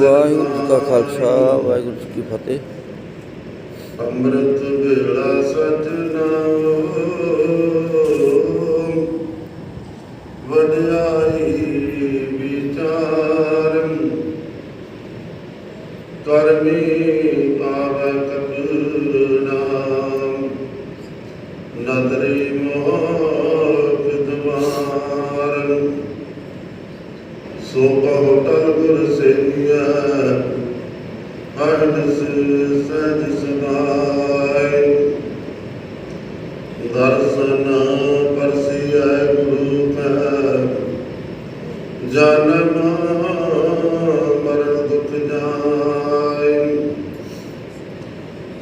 ਵਾਹਿਗੁਰੂ ਕਾ ਖਾਲਸਾ ਵਾਹਿਗੁਰੂ ਜੀ ਕੀ ਫਤਿਹ। ਅੰਮ੍ਰਿਤ ਵੇਲਾ ਸਜਣਾ। ਕਰਮੀ ਆਵੈ ਕਬੂਨਾਮ ਨਦਰੀ ਮੋਖ ਦਵਾਰੰ ਸੋ ਕਹੋ ਟਲ ਗੁਰ ਸੇਵੀਆ ਅਰਦਸ ਸਜ ਸਮਾਇ ਦਰਸ਼ਨ ਪਰਸਿਐ ਗੁਰੂ ਕਾ ਜਨਮ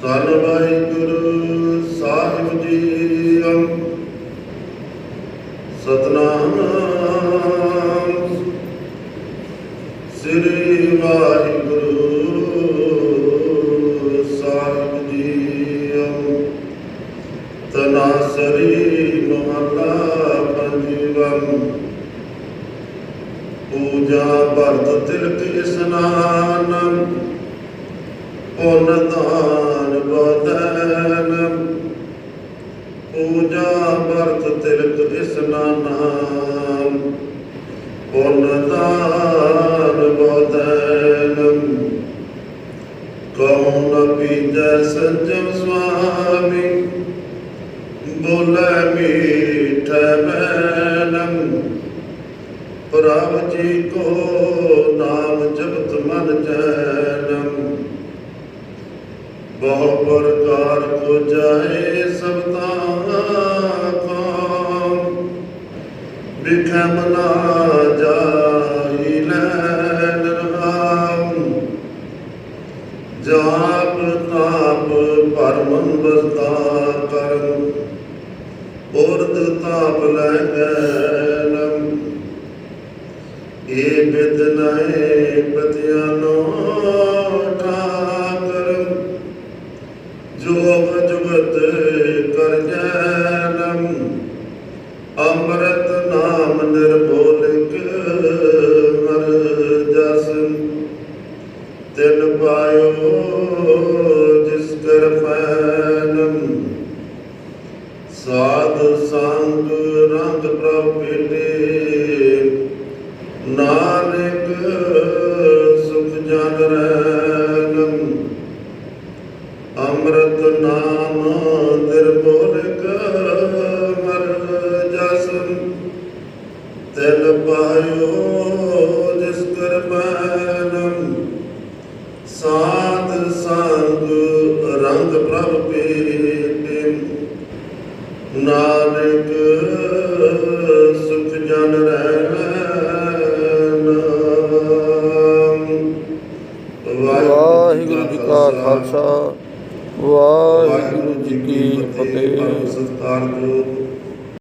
ਧੰਨ ਵਾਹਿਗੁਰੂ ਸਾਹਿਬ ਜੀ ਸਤਨਾਮ। ਸ੍ਰੀ ਵਾਹਿਗੁਰੂ ਸਾਹਿਬ ਜੀ ਤਨਾਸਰੀ ਮਹਲਾ ਪੰਜਵੰ। ਪੂਜਾ ਵਰਤ ਤਿਲਕ ਇਸਨਾਨ। ਪੁੰਨ ਦਾਨ ਬਦਨ ਪੂਜਾ ਵਰਤ ਤਿਲਕ ਇਸਨਾਨ ਪੁੰਨ ਦਾਨ ਬਦਨ ਕੌਣ ਬੀਜੈ ਸੰਜਮ ਸੁਆਮੀ, ਬੋਲੇ ਮੀਠੈ ਮੈਨੰ ਪ੍ਰਭ ਜੀ ਕੋ ਨਾਮ ਜਪਤ ਮਨ ਚੈਨੰ। ਬਹੁ ਪ੍ਰਕਾਰ ਕੋ ਜਾਏ ਸਬਤਾ ਕੋ ਬਿਖਮ ਨਾ ਜਾਈ ਲੈ ਨਰਹਾਮ। ਜਾਪ ਤਾਪ ਪਰਮੰ ਵਸਤਾ ਕਰਮ ਉਰਦ ਤਾਪ ਲੈ ਗੈਲਮ ਅੰਮ੍ਰਿਤ ਨਾਮ ਨਿਰਭੋਲਿਕ ਹਰ ਜਸ। ਤਿਲ ਪਾਇਓ ਜਿਸ ਕਰ ਫੈਨਮ। ਸਾਧ ਸੰਗ ਰੰਗ ਪ੍ਰਭੇਟੇ ਨਾਨਕ ਸੁਖ ਜਨ ਰੈਨਮ। ਅੰਮ੍ਰਿਤ ਨਾਮ ਨਿਰਮੋਲਕ ਰੰਗ ਪ੍ਰਭ ਪੇਟੇ ਨਾਨਕ ਸੁਖ ਜਨ ਰਹਿਣਾ ਵਾਹਿਗੁਰੂ ਜੀ ਕਾ ਖਾਲਸਾ। ਵਾਹਿਗੁਰੂ ਜੀ ਕੀ ਫਤਿਹ। ਸੰਸਕਾਰ ਜੋ